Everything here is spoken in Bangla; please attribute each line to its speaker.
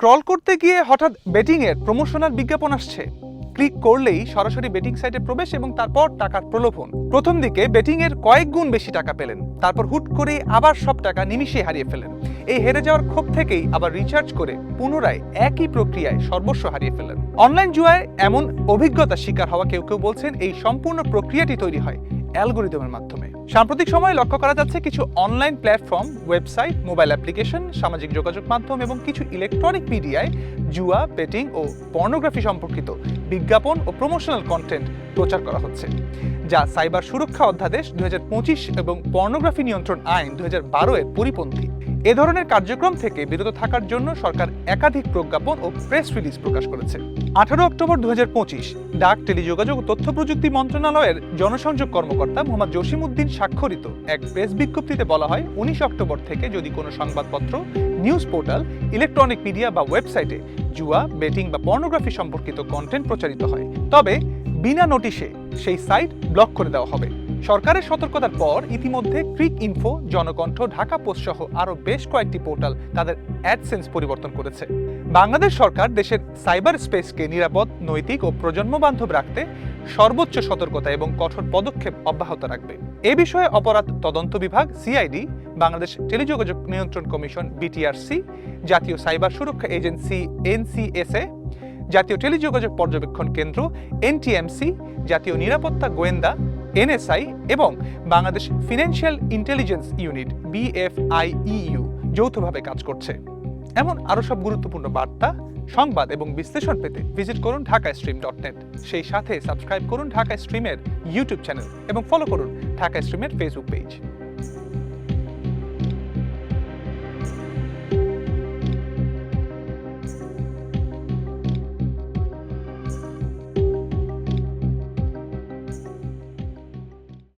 Speaker 1: স্ক্রল করতে গিয়ে হঠাৎ বেটিং এর প্রমোশনাল বিজ্ঞাপন আসছে। ক্লিক করলেই সরাসরি বেটিং সাইটে প্রবেশ এবং তারপর টাকার প্রলোভন। প্রথম দিকে বেটিং এর কয়েক গুণ বেশি টাকা পেলেন। তারপর হুট করে আবার সব টাকা নিমিষে হারিয়ে ফেলেন। এই হেরে যাওয়ার ক্ষোভ থেকেই আবার রিচার্জ করে পুনরায় একই প্রক্রিয়ায় সর্বস্ব হারিয়ে ফেলেন। অনলাইন জুয়ায় এমন অভিজ্ঞতা শিকার হওয়া কেউ কেউ বলছেন এই সম্পূর্ণ প্রক্রিয়াটি তৈরি হয় অ্যালগোরিদমের মাধ্যমে। সাম্প্রতিক সময়ে লক্ষ্য করা যাচ্ছে কিছু online platform, website, mobile application, সামাজিক যোগাযোগ মাধ্যম এবং কিছু ইলেকট্রনিক মিডিয়ায় জুয়া, বেটিং ও পর্নোগ্রাফি সম্পর্কিত বিজ্ঞাপন ও প্রমোশনাল কন্টেন্ট প্রচার করা হচ্ছে, যা সাইবার সুরক্ষা অধ্যাদেশ দু হাজার পঁচিশ এবং পর্নোগ্রাফি নিয়ন্ত্রণ আইন দু এর পরিপন্থী। এ ধরনের কার্যক্রম থেকে বিরত থাকার জন্য সরকার একাধিক প্রজ্ঞাপন ও প্রেস রিলিজ প্রকাশ করেছে। আঠারো অক্টোবর দু হাজার পঁচিশ, ডাক, টেলিযোগাযোগ ও তথ্য প্রযুক্তি মন্ত্রণালয়ের জনসংযোগ কর্মকর্তা মোহাম্মদ জসিম উদ্দিন স্বাক্ষরিত এক প্রেস বিজ্ঞপ্তিতে বলা হয়, উনিশ অক্টোবর থেকে যদি কোনো সংবাদপত্র, নিউজ পোর্টাল, ইলেকট্রনিক মিডিয়া বা ওয়েবসাইটে জুয়া, বেটিং বা পর্নোগ্রাফি সম্পর্কিত কন্টেন্ট প্রচারিত হয়, তবে বিনা নোটিশে সেই সাইট ব্লক করে দেওয়া হবে। সরকারের সতর্কতার পর ইতিমধ্যে Cricinfo, Janakantha, Dhaka post সহ আরও বেশ কয়েকটি পোর্টাল তাদের অ্যাডসেন্স পরিবর্তন করেছে। বাংলাদেশ সরকার দেশের সাইবার স্পেসকে নিরাপদ, নৈতিক ও প্রজন্ম বান্ধব রাখতে সর্বোচ্চ সতর্কতা এবং কঠোর পদক্ষেপ অব্যাহত রাখবে। এ বিষয়ে অপরাধ তদন্ত বিভাগ সিআইডি বাংলাদেশ টেলিযোগাযোগ নিয়ন্ত্রণ কমিশন বিটিআরসি জাতীয় সাইবার সুরক্ষা এজেন্সি এনসিএসএ জাতীয় টেলিযোগাযোগ পর্যবেক্ষণ কেন্দ্র এনটিএমসি জাতীয় নিরাপত্তা গোয়েন্দা এনএসআই এবং Bangladesh financial intelligence unit, BFIU, যৌথভাবে কাজ করছে। এমন আরও সব গুরুত্বপূর্ণ বার্তা, সংবাদ এবং বিশ্লেষণ পেতে ভিজিট করুন ঢাকা স্ট্রিম ডট নেট সেই সাথে সাবস্ক্রাইব করুন ঢাকা স্ট্রিমের ইউটিউব চ্যানেল এবং ফলো করুন ঢাকা স্ট্রিমের ফেসবুক পেজ